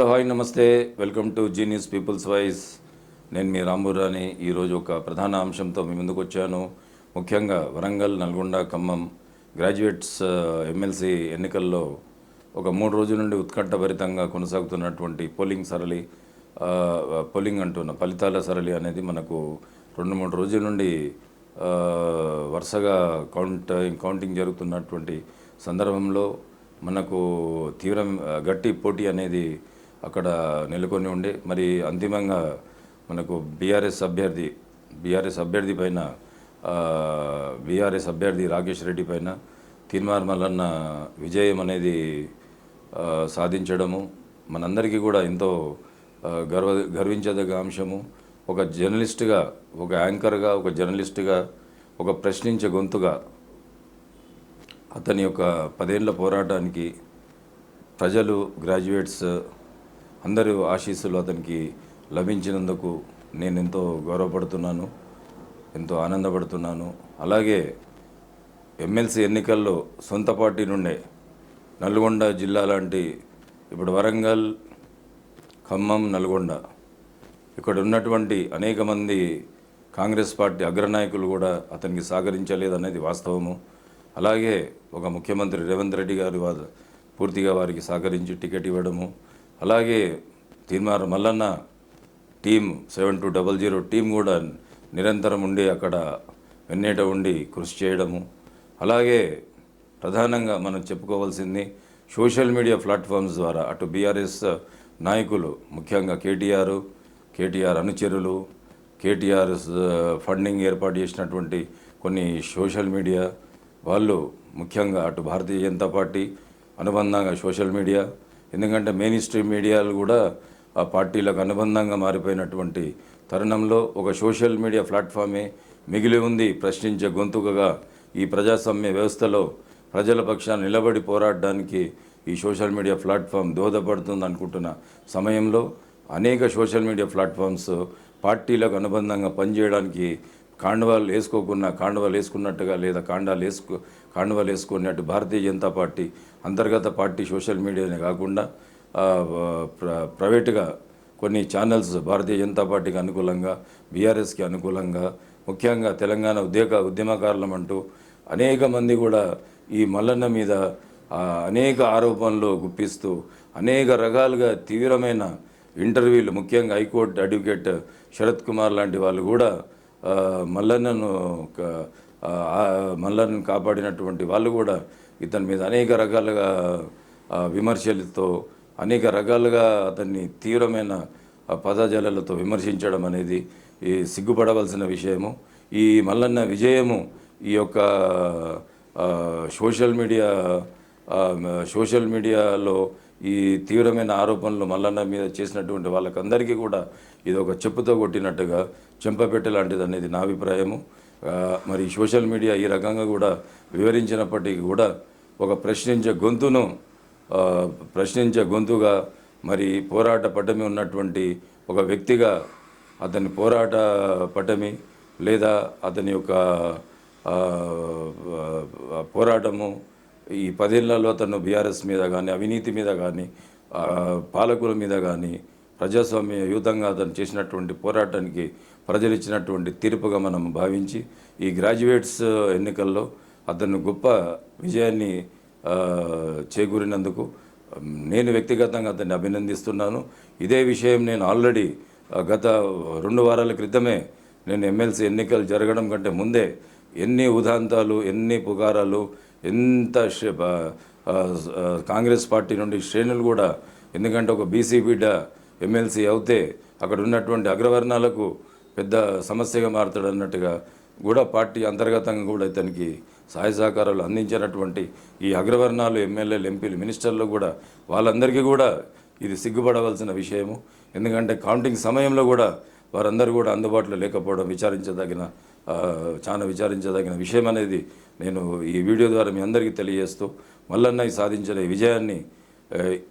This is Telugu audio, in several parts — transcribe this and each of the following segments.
Hello hi namaste. Welcome to genius peoples voice నేను మీ రాంబురాని ఈరోజు ఒక ప్రధాన అంశంతో మీ ముందుకు వచ్చాను. ముఖ్యంగా వరంగల్ నల్గొండ ఖమ్మం గ్రాడ్యుయేట్స్ ఎమ్మెల్సీ ఎన్నికల్లో ఒక మూడు రోజుల నుండి ఉత్కంఠభరితంగా కొనసాగుతున్నటువంటి పోలింగ్ సరళి పోలింగ్ అంటున్న ఫలితాల సరళి అనేది మనకు రెండు మూడు రోజుల నుండి వరుసగా కౌంట్ కౌంటింగ్ జరుగుతున్నటువంటి సందర్భంలో మనకు తీవ్ర గట్టి పోటీ అనేది అక్కడ నెలకొని ఉండే మరి అంతిమంగా మనకు బీఆర్ఎస్ అభ్యర్థి బీఆర్ఎస్ అభ్యర్థి పైన బీఆర్ఎస్ అభ్యర్థి రాకేష్ రెడ్డి పైన తీర్మార్ మల్లన్న విజయం అనేది సాధించడము మనందరికీ కూడా ఎంతో గర్వ గర్వించదగ్గ అంశము. ఒక జర్నలిస్ట్గా ఒక యాంకర్గా ఒక జర్నలిస్ట్గా ఒక ప్రశ్నించే గొంతుగా అతని యొక్క పదేళ్ళ పోరాటానికి ప్రజలు గ్రాడ్యుయేట్స్ అందరూ ఆశీస్సులు అతనికి లభించినందుకు నేను ఎంతో గౌరవపడుతున్నాను ఎంతో ఆనందపడుతున్నాను. అలాగే ఎమ్మెల్సీ ఎన్నికల్లో సొంత పార్టీ నుండే నల్గొండ జిల్లా లాంటి ఇప్పుడు వరంగల్ ఖమ్మం నల్గొండ ఇక్కడ ఉన్నటువంటి అనేక మంది కాంగ్రెస్ పార్టీ అగ్రనాయకులు కూడా అతనికి సహకరించలేదనేది వాస్తవము. అలాగే ఒక ముఖ్యమంత్రి రేవంత్ రెడ్డి గారు పూర్తిగా వారికి సహకరించి టికెట్ ఇవ్వడము అలాగే Teenmar Mallanna team seven two double zero team కూడా నిరంతరం ఉండి అక్కడ వెన్నేట ఉండి కృషి చేయడము. అలాగే ప్రధానంగా మనం చెప్పుకోవాల్సింది సోషల్ మీడియా ప్లాట్ఫామ్స్ ద్వారా అటు బీఆర్ఎస్ నాయకులు ముఖ్యంగా కేటీఆర్ కేటీఆర్ అనుచరులు కేటీఆర్ ఫండింగ్ ఏర్పాటు చేసినటువంటి కొన్ని సోషల్ మీడియా వాళ్ళు ముఖ్యంగా అటు భారతీయ జనతా పార్టీ అనుబంధంగా సోషల్ మీడియా ఎందుకంటే మెయిన్ స్ట్రీమ్ మీడియాలు కూడా ఆ పార్టీలకు అనుబంధంగా మారిపోయినటువంటి తరుణంలో ఒక సోషల్ మీడియా ప్లాట్ఫామే మిగిలి ఉంది ప్రశ్నించే గొంతుకగా ఈ ప్రజాస్వామ్య వ్యవస్థలో ప్రజల పక్షాన్ని నిలబడి పోరాడడానికి ఈ సోషల్ మీడియా ప్లాట్ఫామ్ దోహదపడుతుంది అనుకుంటున్న సమయంలో అనేక సోషల్ మీడియా ప్లాట్ఫామ్స్ పార్టీలకు అనుబంధంగా పనిచేయడానికి కాండవాలు వేసుకోకుండా కాండవాలు వేసుకున్నట్టుగా లేదా కాండాలు వేసుకో కాండవాలు వేసుకున్నట్టు భారతీయ జనతా పార్టీ అంతర్గత పార్టీ సోషల్ మీడియానే కాకుండా ప్ర ప్రైవేటుగా కొన్ని ఛానల్స్ భారతీయ జనతా పార్టీకి అనుకూలంగా బీఆర్ఎస్కి అనుకూలంగా ముఖ్యంగా తెలంగాణ ఉద్యోగ ఉద్యమకారులం అంటూ అనేక మంది కూడా ఈ మల్లన్న మీద అనేక ఆరోపణలు గుప్పిస్తూ అనేక రకాలుగా తీవ్రమైన ఇంటర్వ్యూలు ముఖ్యంగా హైకోర్టు అడ్వకేట్ శరత్ కుమార్ లాంటి వాళ్ళు కూడా మల్లన్నను క- కాపాడినటువంటి వాళ్ళు కూడా ఇతని మీద అనేక రకాలుగా విమర్శలతో అనేక రకాలుగా అతన్ని తీవ్రమైన ఆ, విమర్శించడం అనేది ఈ సిగ్గుపడవలసిన విషయము. ఈ మల్లన్న విజయము ఈ యొక్క సోషల్ మీడియా సోషల్ మీడియాలో ఈ తీవ్రమైన ఆరోపణలు మల్లన్న మీద చేసినటువంటి వాళ్ళకందరికీ కూడా ఇది ఒక చెప్పుతో కొట్టినట్టుగా చెంపపెట్ట లాంటిది అనేది నా అభిప్రాయము. మరి సోషల్ మీడియా ఈ రకంగా కూడా వివరించినప్పటికీ కూడా ఒక ప్రశ్నించే గొంతును ప్రశ్నించే గొంతుగా మరి పోరాట పటమి ఉన్నటువంటి ఒక వ్యక్తిగా అతని పోరాట పటమి లేదా అతని యొక్క పోరాటము ఈ పదేళ్ళలో అతను బీఆర్ఎస్ మీద కానీ అవినీతి మీద కానీ పాలకుల మీద కానీ ప్రజాస్వామ్య యుద్ధంగా అతను చేసినటువంటి పోరాటానికి ప్రజలు ఇచ్చినటువంటి తీర్పుగా మనం భావించి ఈ గ్రాడ్యుయేట్స్ ఎన్నికల్లో అతను గొప్ప విజయాన్ని చేకూరినందుకు నేను వ్యక్తిగతంగా అతన్ని అభినందిస్తున్నాను. ఇదే విషయం నేను ఆల్రెడీ గత రెండు వారాల క్రితమే నేను ఎమ్మెల్సీ ఎన్నికలు జరగడం కంటే ముందే ఎన్ని ఉదాంతాలు ఎన్ని పుకారాలు ఎంత కాంగ్రెస్ పార్టీ నుండి శ్రేణులు కూడా ఎందుకంటే ఒక బీసీ బిడ్డ ఎమ్మెల్సీ అవుతే అక్కడ ఉన్నటువంటి అగ్రవర్ణాలకు పెద్ద సమస్యగా మారుతాడు అన్నట్టుగా కూడా పార్టీ అంతర్గతంగా కూడా ఇతనికి సహాయ సహకారాలు అందించినటువంటి ఈ అగ్రవర్ణాలు ఎమ్మెల్యేలు ఎంపీలు మినిస్టర్లు కూడా వాళ్ళందరికీ కూడా ఇది సిగ్గుపడవలసిన విషయము. ఎందుకంటే కౌంటింగ్ సమయంలో కూడా వారందరూ కూడా అందుబాటులో లేకపోవడం విచారించదగిన చాలా విచారించదగిన విషయం అనేది నేను ఈ వీడియో ద్వారా మీ అందరికీ తెలియజేస్తూ మల్లన్నయ్య సాధించిన విజయాన్ని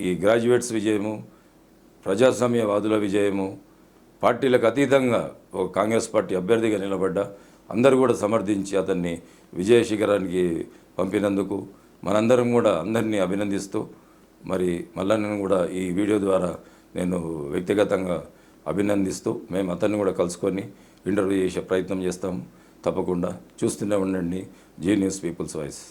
ఈ గ్రాడ్యుయేట్స్ విజయము ప్రజాస్వామ్యవాదుల విజయము పార్టీలకు అతీతంగా ఒక కాంగ్రెస్ పార్టీ అభ్యర్థిగా నిలబడ్డ అందరూ కూడా సమర్థించి అతన్ని విజయ శిఖరానికి పంపినందుకు మనందరం కూడా అందరినీ అభినందిస్తూ మరి మల్లన్నను కూడా ఈ వీడియో ద్వారా నేను వ్యక్తిగతంగా అభినందిస్తూ మేము అతన్ని కూడా కలుసుకొని ఇంటర్వ్యూ చేసే ప్రయత్నం చేస్తాం తప్పకుండా. చూస్తూనే ఉండండి జీ న్యూస్ పీపుల్స్ వాయిస్.